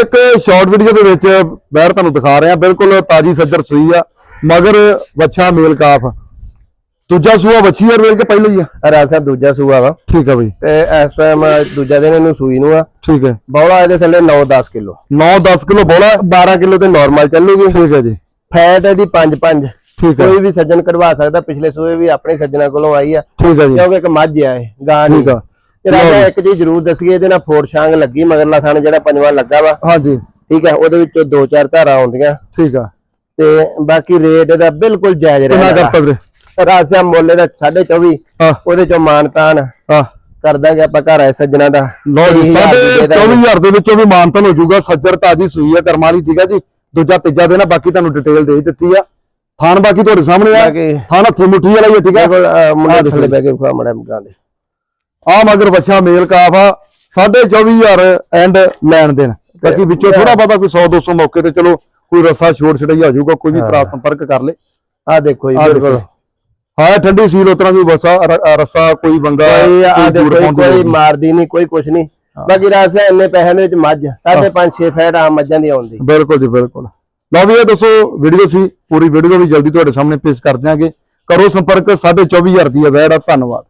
ਇੱਕ short video ਦੇ ਵਿੱਚ ਬੈਰ ਤੁਹਾਨੂੰ ਦਿਖਾ ਰਹੇ ਬਿਲਕੁਲ ਤਾਜੀ ਸੱਜਰ ਸੂਈ ਆ ਮਗਰ ਵੱਛਾ ਮੇਲ ਕਾਫ। ਦੂਜਾ ਸੂਆ ਵੱਛੀ ਆ ਵੇਲ ਕੇ ਪਹਿਲਾਂ ਹੀ ਆ? ਰਾਸਾ ਦੂਜਾ ਸੂਆ ਵਾ। ਠੀਕ ਆ ਬਈ। ਤੇ ਇਸ ਟਾਈਮ ਦੂਜਾ ਦਿਨ ਇਹਨੂੰ ਸੂਈ ਨੂੰ ਆ। ਠੀਕ ਹੈ ਬੌਲਾ ਇਹਦੇ ਥੱਲੇ 9-10 ਕਿਲੋ। 9-10 ਕਿਲੋ ਬੋਲਾ? 12 ਕਿਲੋ ਤੇ ਨਾਰਮਲ ਚੱਲੂਗੀ। ਠੀਕ ਹੈ ਜੀ। ਫੈਟ ਇਹਦੀ 5-5 ਠੀਕ ਹੈ ਕੋਈ ਵੀ ਸੱਜਣ ਕਢਵਾ ਸਕਦਾ ਪਿਛਲੇ ਸੂਏ ਵੀ ਆਪਣੇ ਸੱਜਣਾ ਕੋਲੋਂ ਆਈ ਆ। ਠੀਕ ਹੈ ਜੀ। ਕਿਉਂਕਿ ਇੱਕ ਮੱਝ ਆ ਇਹ ਗਾਂ ਠੀਕ ਆ। ਤੇ ਰਾਜਾ ਇੱਕ ਚੀਜ਼ ਜ਼ਰੂਰ ਦੱਸੀਏ ਇਹਦੇ ਨਾਲ ਫੋਰ ਸ਼ਾਂਗ ਲੱਗੀ ਮਗਰਲਾ ਥਣ ਜਿਹੜਾ ਪੰਜਵਾਂ ਲੱਗਾ ਵਾ। ਹਾਂਜੀ। ਠੀਕ ਹੈ ਉਹਦੇ ਵਿੱਚੋਂ ਦੋ ਚਾਰ ਧਾਰਾਂ ਆਉਂਦੀਆਂ। ਠੀਕ ਆ। ਤੇ ਬਾਕੀ ਰੇਟ ਇਹਦਾ ਬਿਲਕੁਲ ਜਾਇਜ਼ ਕਿੰਨਾ ਰਿਹਾ ਕਰਤਾ ਵੀਰੇ ਰਾਸਿਆ ਮੁੱਲ 24.5 ਹਾਂ। ਉਹਦੇ ਚੋਂ ਮਾਨਤਾਨ ਹਾਂ। ਕਰ ਦਾਂਗੇ ਆਪਾਂ ਘਰ ਆਏ ਸੱਜਣਾ ਦਾ। ਲੋ ਜੀ ਤੀਹ ਹਜ਼ਾਰ ਦੀ ਸਾਢੇ ਦੇ ਦਾਂਗੇ। 24000 ਦੇ ਵਿੱਚੋਂ ਵੀ ਮਾਨਤਨ ਹੋ ਜਾਊਗਾ ਸੱਜਰ ਤਾਜੀ ਸੂਈ ਆ ਕਰਮਾਂ ਵਾਲੀ ਠੀਕ ਆ ਜੀ। ਦੂਜਾ ਤੀਜਾ ਆ ਬਾਕੀ ਤੁਹਾਨੂੰ ਡਿਟੇਲ ਦੇ ਦਿੱਤੀ ਆ। ਥਾਨ ਬਾਕੀ ਤੁਹਾਡੇ ਸਾਹਮਣੇ ਆ। ਥਾਨ ਹੱਥੀ ਮੁੱਠੀ ਵਾਲਾ ਹੀ ਠੀਕ ਆ। ਮੁੰਡੇ ਦੇ ਥੱਲੇ। ਬਹਿ ਕੇ ਵਿਖਾ ਮੜਾ ਮਕਾਂ ਦੇ। ਆ ਮਗਰ ਬੱਚਾ ਮੇਲ ਕਾਫ ਆ 24000 ਐਂਡ ਲੈਣ ਦੇਣ। ਬਾਕੀ ਵਿੱਚੋਂ ਥੋੜਾ ਬਹੁਤਾ ਕੋਈ 100 200 ਮੌਕੇ ਤੇ ਚਲੋ ਕੋਈ ਰਸਾ ਛੋੜ ਛੜਾਈ ਹੋ ਜਾਊਗਾ ਕੋਈ ਵੀ ਭਰਾ ਸੰਪਰਕ ਕਰ ਲੇ। ਆਹ ਦੇਖੋ ਜੀ ਬਿਲਕੁਲ। ਹਾਂ ਠੰਡੀ ਸੀਲ ਉਤਰਾ ਵੀ ਬਸਾ ਰਸਾ ਕੋਈ ਬੰਗਾ ਕੋਈ ਆ ਕੋਈ ਕੋਈ। ਮਾਰਦੀ ਨਹੀਂ ਕੋਈ ਕੁਛ ਨਹੀਂ। ਬਾਕੀ ਰਾਸਿਆ ਇੰਨੇ ਪੈਸਿਆਂ ਦੇ ਵਿੱਚ ਮੱਝ 5.5 6 ਫੈਟ ਆ ਮੱਝਾਂ ਦੀ ਆਉਂਦੀ। ਬਿਲਕੁਲ ਜੀ ਬਿਲਕੁਲ। ਲਓ ਵੀ ਇਹ ਦੱਸੋ ਵੀਡੀਓ ਸੀ ਪੂਰੀ ਵੀਡੀਓ ਵੀ ਜਲਦੀ ਤੁਹਾਡੇ ਸਾਹਮਣੇ ਪੇਸ਼ ਕਰ ਦਿਆਂਗੇ। ਕਰੋ ਸੰਪਰਕ 24000 ਦੀ ਹੈ ਵੈੜ ਆ ਧੰਨਵਾਦ।